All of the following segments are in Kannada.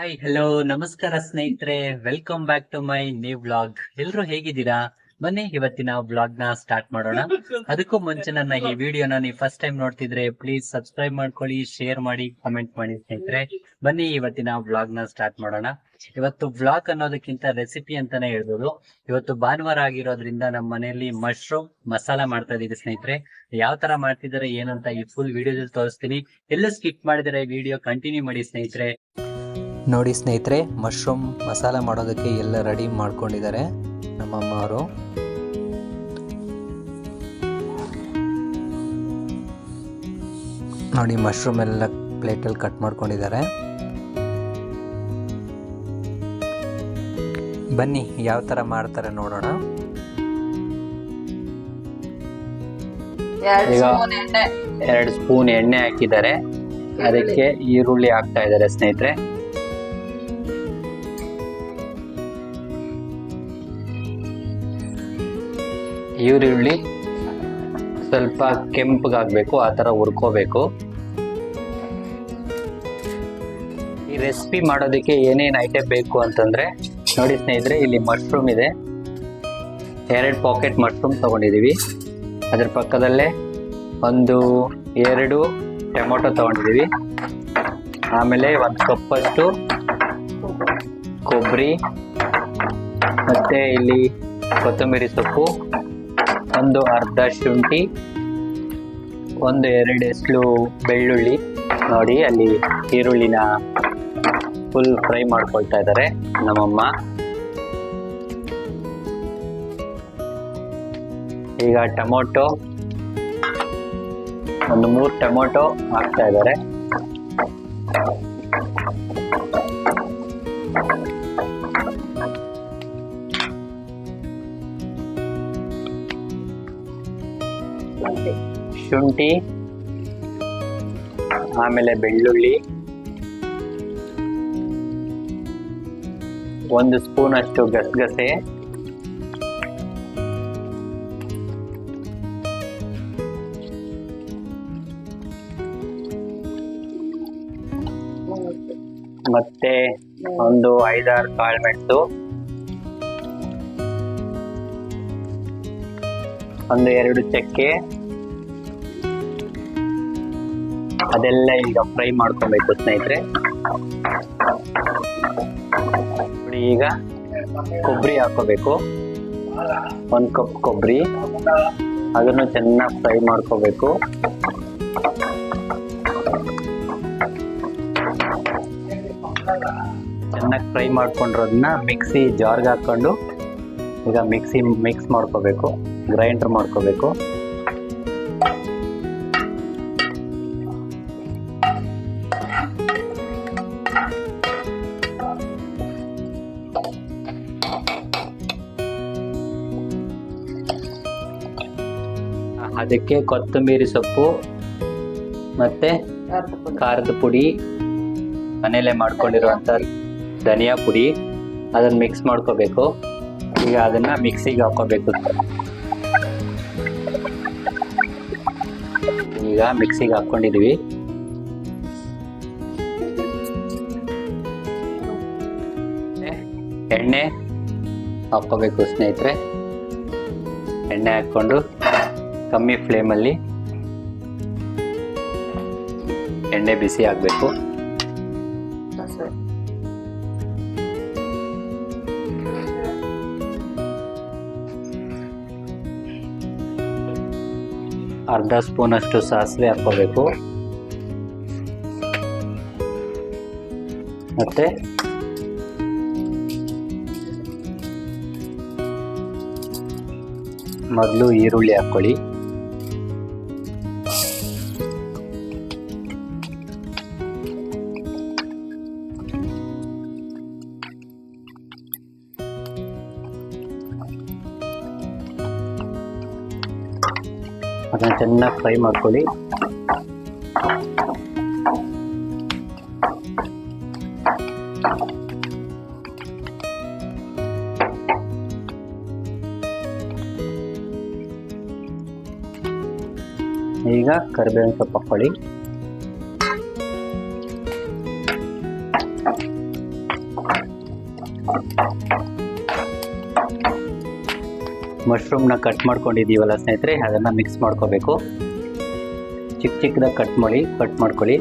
ಹಾಯ್ ಹಲೋ ನಮಸ್ಕಾರ ಸ್ನೇಹಿತರೆ. Welcome back to my new blog ಎಲ್ರು ಹೇಗಿದ್ದೀರಾ? ಬನ್ನಿ, ಇವತ್ತಿನ ಬ್ಲಾಗ್ನ ಸ್ಟಾರ್ಟ್ ಮಾಡೋಣ. ಅದಕ್ಕೂ ಮುಂಚೆ ನನ್ನ ಈ ವಿಡಿಯೋನ ನೀವು ಫಸ್ಟ್ ಟೈಮ್ ನೋಡ್ತಿದ್ರೆ ಪ್ಲೀಸ್ ಸಬ್ಸ್ಕ್ರೈಬ್ ಮಾಡ್ಕೊಳ್ಳಿ ಶೇರ್ ಮಾಡಿ ಕಮೆಂಟ್ ಮಾಡಿ ಸ್ನೇಹಿತರೆ. ಬನ್ನಿ, ಇವತ್ತಿನ ಬ್ಲಾಗ್ನ ಸ್ಟಾರ್ಟ್ ಮಾಡೋಣ. ಇವತ್ತು ಬ್ಲಾಗ್ ಅನ್ನೋದಕ್ಕಿಂತ ರೆಸಿಪಿ ಅಂತಾನೆ ಹೇಳ್ಬೋದು. ಇವತ್ತು ಭಾನುವಾರ ಆಗಿರೋದ್ರಿಂದ ನಮ್ಮ ಮನೆಯಲ್ಲಿ ಮಶ್ರೂಮ್ ಮಸಾಲಾ ಮಾಡ್ತಾ ಇದ್ದೀವಿ ಸ್ನೇಹಿತರೆ. ಯಾವ ತರ ಮಾಡ್ತಿದ್ದಾರೆ, ಏನಂತ ಈ ಫುಲ್ ವಿಡಿಯೋದಲ್ಲಿ ತೋರಿಸ್ತೀನಿ. ಎಲ್ಲ ಸ್ಕಿಪ್ ಮಾಡಿದರೆ ವಿಡಿಯೋ ಕಂಟಿನ್ಯೂ ಮಾಡಿ ಸ್ನೇಹಿತರೆ. ನೋಡಿ ಸ್ನೇಹಿತರೆ ಮಶ್ರೂಮ್ ಮಸಾಲ ಮಾಡೋದಕ್ಕೆ ಎಲ್ಲ ರೆಡಿ ಮಾಡ್ಕೊಂಡಿದ್ದಾರೆ ನಮ್ಮಮ್ಮ ಅವರು ನೋಡಿ ಮಶ್ರೂಮ್ ಎಲ್ಲ ಪ್ಲೇಟಲ್ಲಿ ಕಟ್ ಮಾಡ್ಕೊಂಡಿದ್ದಾರೆ. ಬನ್ನಿ ಯಾವ ಥರ ಮಾಡ್ತಾರೆ ನೋಡೋಣ. ಈಗ- ಎರಡು ಸ್ಪೂನ್ ಎಣ್ಣೆ ಹಾಕಿದ್ದಾರೆ. ಅದಕ್ಕೆ ಈರುಳ್ಳಿ ಹಾಕ್ತಾ ಇದ್ದಾರೆ ಸ್ನೇಹಿತರೆ. ಈರುಳ್ಳಿ ಸ್ವಲ್ಪ ಕೆಂಪಗಾಗಬೇಕು, ಆ ಥರ ಹುರ್ಕೋಬೇಕು. ಈ ರೆಸಿಪಿ ಮಾಡೋದಕ್ಕೆ ಏನೇನು ಐಟಮ್ ಬೇಕು ಅಂತಂದರೆ, ನೋಡಿ ಸ್ನೇಹಿತರೆ, ಇಲ್ಲಿ ಮಶ್ರೂಮ್ ಇದೆ. ಎರಡು ಪಾಕೆಟ್ ಮಶ್ರೂಮ್ ತೊಗೊಂಡಿದ್ದೀವಿ. ಅದರ ಪಕ್ಕದಲ್ಲೇ ಒಂದು, ಎರಡು ಟೊಮೊಟೊ ತೊಗೊಂಡಿದ್ದೀವಿ. ಆಮೇಲೆ ಒಂದು ಕಪ್ಪಷ್ಟು ಕೊಬ್ಬರಿ, ಮತ್ತು ಇಲ್ಲಿ ಕೊತ್ತಂಬರಿ ಸೊಪ್ಪು ಒಂದು ಅರ್ಧ ಶುಂಠಿ, ಒಂದು ಎರಡು ಎಸ್ಲು ಬೆಳ್ಳುಳ್ಳಿ ನೋಡಿ, ಅಲ್ಲಿ ಈರುಳ್ಳಿನ ಫುಲ್ ಫ್ರೈ ಮಾಡ್ಕೊಳ್ತಾ ಇದ್ದಾರೆ ನಮ್ಮಮ್ಮ. ಈಗ ಟೊಮೊಟೊ, ಒಂದು ಮೂರು ಟೊಮೊಟೊ ಹಾಕ್ತಾ ಇದ್ದಾರೆ. ಶುಂಠಿ ಆಮೇಲೆ ಬೆಳ್ಳುಳ್ಳಿ ಒಂದು ಸ್ಪೂನ್ ಅಷ್ಟು ಗಸಗಸೆ ಮತ್ತೆ ಒಂದು ಐದಾರು ಕಾಳುಮೆಣಸು ಒಂದು ಎರಡು ಚಕ್ಕೆ ಅದೆಲ್ಲ ಈಗ ಫ್ರೈ ಮಾಡ್ಕೊಬೇಕು ಸ್ನೇಹಿತರೆ. ಈಗ ಕೊಬ್ಬರಿ ಹಾಕೋಬೇಕು ಒಂದು ಕಪ್ ಕೊಬ್ಬರಿ. ಅದನ್ನು ಚೆನ್ನಾಗಿ ಫ್ರೈ ಮಾಡ್ಕೋಬೇಕು. ಚೆನ್ನಾಗಿ ಫ್ರೈ ಮಾಡ್ಕೊಂಡಿರೋದನ್ನ ಮಿಕ್ಸಿ ಜಾರ್ಗೆ ಹಾಕೊಂಡು ಈಗ ಮಿಕ್ಸಿ ಮಿಕ್ಸ್ ಮಾಡ್ಕೋಬೇಕು. ಗ್ರೈಂಡರ್ ಮಾಡ್ಕೋಬೇಕು. ಅದಕ್ಕೆ ಕೊತ್ತಂಬರಿ ಸೊಪ್ಪು ಮತ್ತೆ. ಖಾರದ ಪುಡಿ, ಮನೆಯಲ್ಲೇ ಮಾಡ್ಕೊಂಡಿರುವಂತ ಧನಿಯಾ ಪುಡಿ. ಅದನ್ನ ಮಿಕ್ಸ್ ಮಾಡ್ಕೋಬೇಕು. ಈಗ ಅದನ್ನ ಮಿಕ್ಸಿಗೆ ಹಾಕೋಬೇಕು. ಈಗ ಮಿಕ್ಸಿಗೆ ಹಾಕೊಂಡಿದೀವಿ. ಎಣ್ಣೆ ಹಾಕೋಬೇಕು ಸ್ನೇಹಿತರೆ. ಎಣ್ಣೆ ಹಾಕ್ಕೊಂಡು ಕಮ್ಮಿ ಫ್ಲೇಮಲ್ಲಿ ಎಣ್ಣೆ ಬಿಸಿ ಆಗಬೇಕು. ಅರ್ಧ ಸ್ಪೂನಷ್ಟು ಸಾಸಿವೆ ಹಾಕೋಬೇಕು ಮತ್ತೆ ಮೊದಲು ಈರುಳ್ಳಿ ಹಾಕೊಳ್ಳಿ ಅದನ್ನ ಚೆನ್ನಾಗಿ ಫ್ರೈ ಮಾಡ್ಕೊಳ್ಳಿ. ಈಗ ಕರಿಬೇವಿನ ಸೊಪ್ಪು ಹಾಕೊಳ್ಳಿ. ಮಶ್ರೂಮ್ನ ಕಟ್ ಮಾಡ್ಕೊಂಡಿದ್ದೀವಲ್ಲ ಸ್ನೇಹಿತರೆ, ಅದನ್ನು ಮಿಕ್ಸ್ ಮಾಡ್ಕೋಬೇಕು. ಚಿಕ್ಕ ಚಿಕ್ಕದಾಗಿ ಕಟ್ ಮಾಡಿ ಕಟ್ ಮಾಡ್ಕೊಳ್ಳಿ.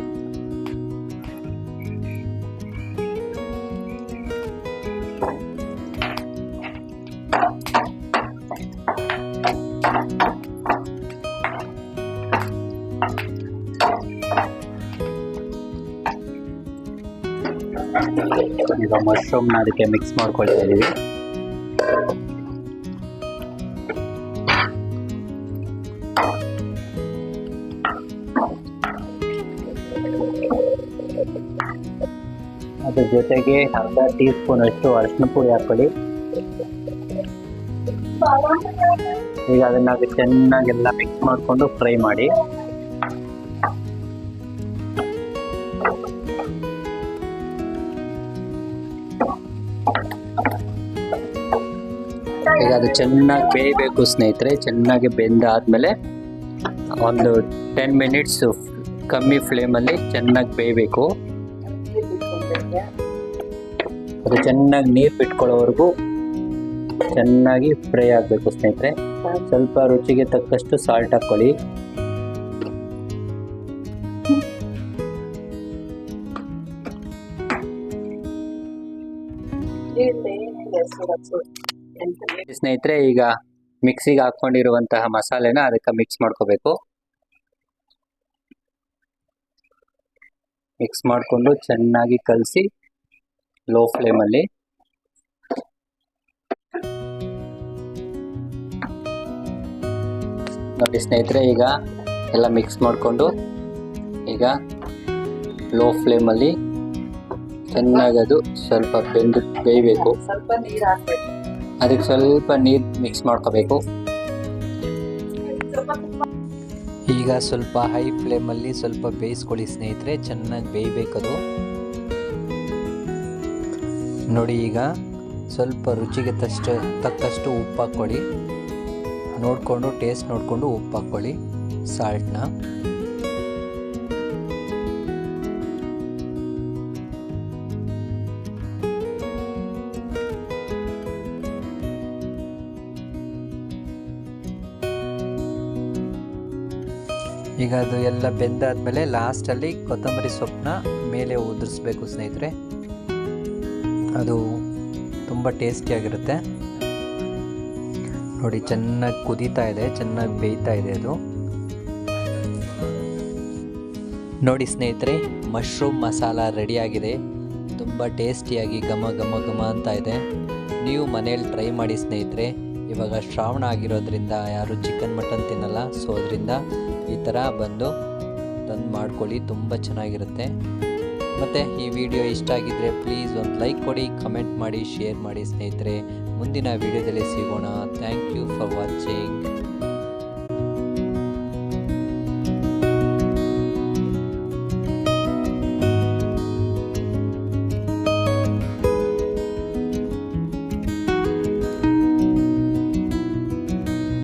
ಈಗ ಮಶ್ರೂಮ್ನ ಅದಕ್ಕೆ ಮಿಕ್ಸ್ ಮಾಡ್ಕೊಳ್ತಾ ಇದ್ದೀವಿ ಅದ್ರ ಜೊತೆಗೆ ಅರ್ಧ ಟೀ ಸ್ಪೂನ್ ಅಷ್ಟು ಅರಿಶಿನ ಪುಡಿ ಹಾಕೊಳ್ಳಿ ಈಗ ಅದನ್ನ ಚೆನ್ನಾಗೆಲ್ಲ ಮಿಕ್ಸ್ ಮಾಡಿಕೊಂಡು ಫ್ರೈ ಮಾಡಿ. ಈಗ ಅದು ಚೆನ್ನಾಗಿ ಬೇಯಬೇಕು ಸ್ನೇಹಿತರೆ, ಚೆನ್ನಾಗಿ ಬೆಂದಾದ್ಮೇಲೆ ಒಂದು ಟೆನ್ ಮಿನಿಟ್ಸ್ ಕಮ್ಮಿ ಫ್ಲೇಮಲ್ಲಿ ಚೆನ್ನಾಗಿ ಬೇಯಬೇಕು. ಅದು ಚೆನ್ನಾಗಿ ನೀರು ಬಿಟ್ಕೊಳ್ಳೋವರೆಗೂ ಚೆನ್ನಾಗಿ ಫ್ರೈ ಆಗಬೇಕು ಸ್ನೇಹಿತರೆ. ಸ್ವಲ್ಪ ರುಚಿಗೆ ತಕ್ಕಷ್ಟು ಸಾಲ್ಟ್ ಹಾಕ್ಕೊಳ್ಳಿ. ಸ್ನೇಹಿತರೆ, ಈಗ ಮಿಕ್ಸಿಗೆ ಹಾಕೊಂಡಿರುವಂತಹ ಮಸಾಲೆನ ಅದಕ್ಕೆ ಮಿಕ್ಸ್ ಮಾಡ್ಕೋಬೇಕು. ಮಿಕ್ಸ್ ಮಾಡಿಕೊಂಡು ಚೆನ್ನಾಗಿ ಕಲಸಿ ಲೋ ಫ್ಲೇಮಲ್ಲಿ ನೋಡಿ ಸ್ನೇಹಿತರೆ ಈಗ ಎಲ್ಲ ಮಿಕ್ಸ್ ಮಾಡಿಕೊಂಡು ಈಗ ಲೋ ಫ್ಲೇಮಲ್ಲಿ ಚೆನ್ನಾಗಿ ಅದು ಸ್ವಲ್ಪ ಬೆಂದು ಬೇಯಬೇಕು. ಸ್ವಲ್ಪ ನೀರ್ ಹಾಕ್ಬೇಕು. ಅದಕ್ಕೆ ಸ್ವಲ್ಪ ನೀರು ಮಿಕ್ಸ್ ಮಾಡ್ಕೋಬೇಕು. ಈಗ ಸ್ವಲ್ಪ ಹೈ ಫ್ಲೇಮಲ್ಲಿ ಸ್ವಲ್ಪ ಬೇಯಿಸ್ಕೊಳ್ಳಿ ಸ್ನೇಹಿತರೆ, ಚೆನ್ನಾಗಿ ಬೇಯಬೇಕದು. ನೋಡಿ ಈಗ ಸ್ವಲ್ಪ ರುಚಿಗೆ ತಷ್ಟು, ತಕ್ಕಷ್ಟು ಉಪ್ಪು ಹಾಕ್ಕೊಳ್ಳಿ ನೋಡಿಕೊಂಡು ಟೇಸ್ಟ್ ನೋಡಿಕೊಂಡು ಉಪ್ಪು ಹಾಕ್ಕೊಳ್ಳಿ ಸಾಲ್ಟ್ನ ಈಗ ಅದು ಎಲ್ಲ ಬೆಂದಾದಮೇಲೆ ಲಾಸ್ಟಲ್ಲಿ ಕೊತ್ತಂಬರಿ ಸೊಪ್ಪನ್ನ ಮೇಲೆ ಉದುರಿಸ್ಬೇಕು ಸ್ನೇಹಿತರೆ. ಅದು ತುಂಬ ಟೇಸ್ಟಿಯಾಗಿರುತ್ತೆ ನೋಡಿ, ಚೆನ್ನಾಗಿ ಕುದೀತಾ ಇದೆ, ಚೆನ್ನಾಗಿ ಬೇಯ್ತಾ ಇದೆ ಅದು. ನೋಡಿ ಸ್ನೇಹಿತರೆ, ಮಶ್ರೂಮ್ ಮಸಾಲ ರೆಡಿಯಾಗಿದೆ. ತುಂಬ ಟೇಸ್ಟಿಯಾಗಿ ಘಮ ಘಮ ಘಮ ಅಂತ ಇದೆ. ನೀವು ಮನೇಲಿ ಟ್ರೈ ಮಾಡಿ ಸ್ನೇಹಿತರೆ. ಇವಾಗ ಶ್ರಾವಣ ಆಗಿರೋದ್ರಿಂದ ಯಾರು ಚಿಕನ್ ಮಟನ್ ತಿನ್ನಲ್ಲ, ಸೋ ಅದರಿಂದ ಈ ಥರ ಬಂದು ತಂದು ಮಾಡ್ಕೊಳ್ಳಿ, ತುಂಬ ಚೆನ್ನಾಗಿರುತ್ತೆ. ಮತ್ತು ಈ ವಿಡಿಯೋ ಇಷ್ಟ ಆಗಿದ್ದರೆ ಪ್ಲೀಸ್ ಒಂದು ಲೈಕ್ ಕೊಡಿ, ಕಮೆಂಟ್ ಮಾಡಿ, ಶೇರ್ ಮಾಡಿ ಸ್ನೇಹಿತರೆ. ಮುಂದಿನ ವಿಡಿಯೋದಲ್ಲಿ ಸಿಗೋಣ. Thank you for watching.